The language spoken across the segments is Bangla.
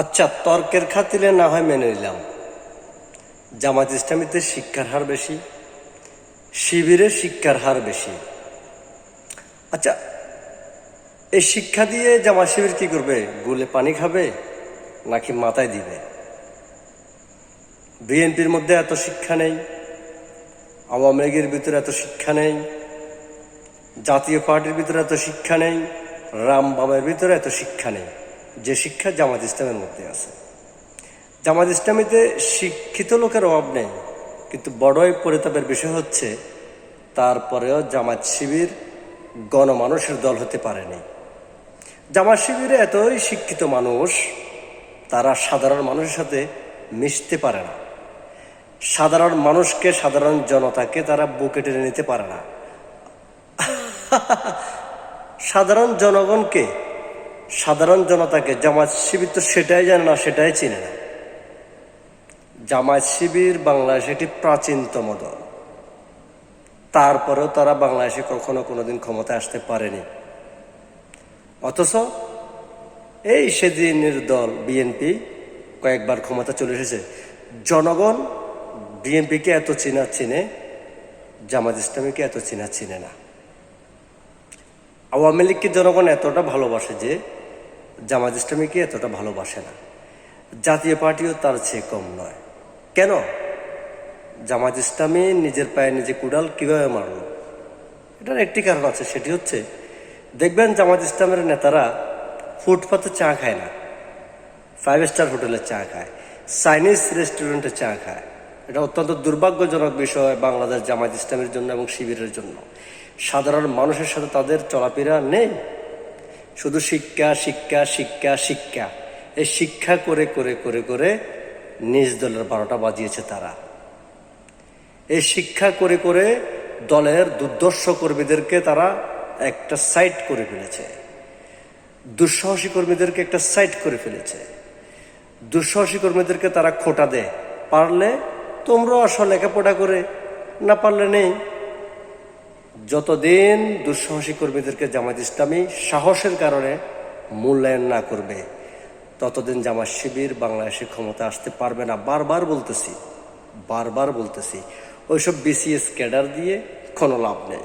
আচ্ছা তর্কের খাতিরে না হয় মেনে নিলাম। জামাত ইসলামীতে শিক্ষার হার বেশি, শিবিরে শিক্ষার হার বেশি। আচ্ছা এই শিক্ষা দিয়ে জামাত শিবির কি করবে? গুলে পানি খাবে নাকি মাথায় দিবে? বিএনপির মধ্যে এত শিক্ষা নেই, আওয়ামী লীগের ভিতরে এত শিক্ষা নেই, জাতীয় পার্টির ভিতরে এত শিক্ষা নেই, রামবামের ভিতরে এত শিক্ষা নেই। যে শিক্ষা জামাত ইসলামের মধ্যে আছে। জামাত ইসলামীতে শিক্ষিত লোকের অভাব নেই, কিন্তু বড়ই পরিতাপের বিষয় হচ্ছে তারপরেও জামাত শিবির গণমানুষের দল হতে পারেনি। জামাত শিবিরে এতই শিক্ষিত মানুষ, তারা সাধারণ মানুষের সাথে মিশতে পারে না। সাধারণ মানুষকে, সাধারণ জনতাকে তারা বুকে টেনে নিতে পারে না। সাধারণ জনগণকে সাধারণ জনতাকে জামাত শিবির তো সেটাই জানে না, সেটাই চিনে না। জামায়াত শিবির বাংলাদেশ একটি প্রাচীনতম দল। তারপরেও তারা বাংলাদেশে কখনো কোনোদিন ক্ষমতায় আসতে পারেনি। অথচ এই সেদিনের দল বিএনপি কয়েকবার ক্ষমতা চলে এসেছে। জনগণ বিএনপিকে এত চেনা, চিনে জামাত ইসলামীকে এত চেনা, চিনে না। আওয়ামী লীগকে জনগণ এতটা ভালোবাসে যে জামাত ইসলামীকে এতটা ভালোবাসে না। জাতীয় পার্টিও তার চেয়ে কম নয়। কেন? জামাত ইসলামী নিজের পায়ে নিজে কুড়াল কীভাবে মারল? এটার একটি কারণ আছে, সেটি হচ্ছে দেখবেন জামাত ইসলামের নেতারা ফুটপাতে চা খায় না। ফাইভ স্টার হোটেলে চা খায় চাইনিজ রেস্টুরেন্টে চা খায়। এটা অত্যন্ত দুর্ভাগ্যজনক বিষয় বাংলাদেশ জামাত ইসলামের জন্য এবং শিবিরের জন্য। সাধারণ মানুষের সাথে তাদের চলাফেরা নেই। শুধু শিক্ষা শিক্ষা শিক্ষা শিক্ষা। এই শিক্ষা করে করে করে করে নিজ দলের বারোটা বাজিয়েছে তারা। এই শিক্ষা করে করে দলের দুর্দর্শ কর্মীদেরকে তারা একটা সাইট করে ফেলেছে। দুঃসাহসী কর্মীদেরকে একটা সাইট করে ফেলেছে। দুঃসাহসী কর্মীদেরকে তারা খোটা দেয়। পারলে তোমরাও আসো লেখাপড়া করে, না পারলে নেই। যতদিন দুঃসাহসী কর্মীদেরকে জামাত ইসলামী সাহসের কারণে মূল্যায়ন না করবে, ততদিন জামাত শিবির বাংলাদেশে ক্ষমতা আসতে পারবে না। বারবার বলতেছি বারবার বলতেছি, ওইসব বিসিএস ক্যাডার দিয়ে কোনো লাভ নেই।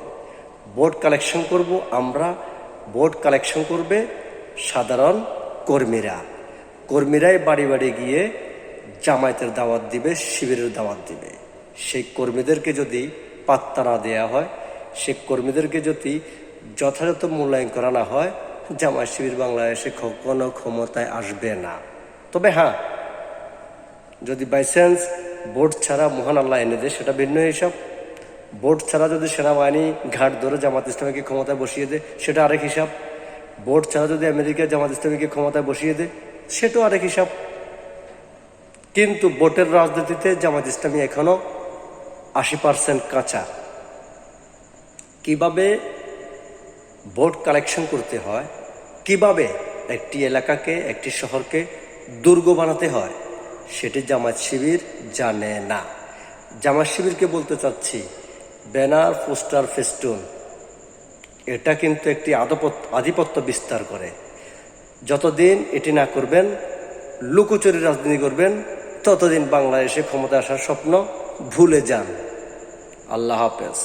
ভোট কালেকশন করব আমরা, ভোট কালেকশন করবে সাধারণ কর্মীরা। কর্মীরাই বাড়ি বাড়ি গিয়ে জামায়াতের দাওয়াত দিবে, শিবিরের দাওয়াত দিবে। সেই কর্মীদেরকে যদি পাত্তা না দেওয়া হয় সে কর্মীদেরকে যদি যথাযথ মূল্যায়ন করা না হয়, জামায়াত শিবির বাংলাদেশে কখনো ক্ষমতায় আসবে না। তবে হ্যাঁ যদি বাইচান্স ভোট ছাড়া মহান আল্লাহ এনে দেয়, সেটা ভিন্ন হিসাব। ভোট ছাড়া যদি সেনাবাহিনী ঘাট ধরে জামাত ইসলামীকে ক্ষমতায় বসিয়ে দেয়, সেটা আরেক হিসাব। ভোট ছাড়া যদি আমেরিকা জামাত ইসলামীকে ক্ষমতায় বসিয়ে দেয়, সেটাও আরেক হিসাব। কিন্তু ভোটের রাজনীতিতে জামাত ইসলামী এখনও আশি পার্সেন্ট কাঁচা। কীভাবে ভোট কালেকশন করতে হয়, কীভাবে একটি এলাকাকে, একটি শহরকে দুর্গ বানাতে হয়, সেটি জামাত শিবির জানে না। জামাত শিবিরকে বলতে চাচ্ছি, ব্যানার, পোস্টার, ফেস্টুন, এটা কিন্তু একটি আধিপত্য বিস্তার করে। যতদিন এটি না করবেন, লুকোচুরি রাজনীতি করবেন, ততদিন বাংলাদেশে ক্ষমতা আসার স্বপ্ন ভুলে যান। আল্লাহ হাফেজ।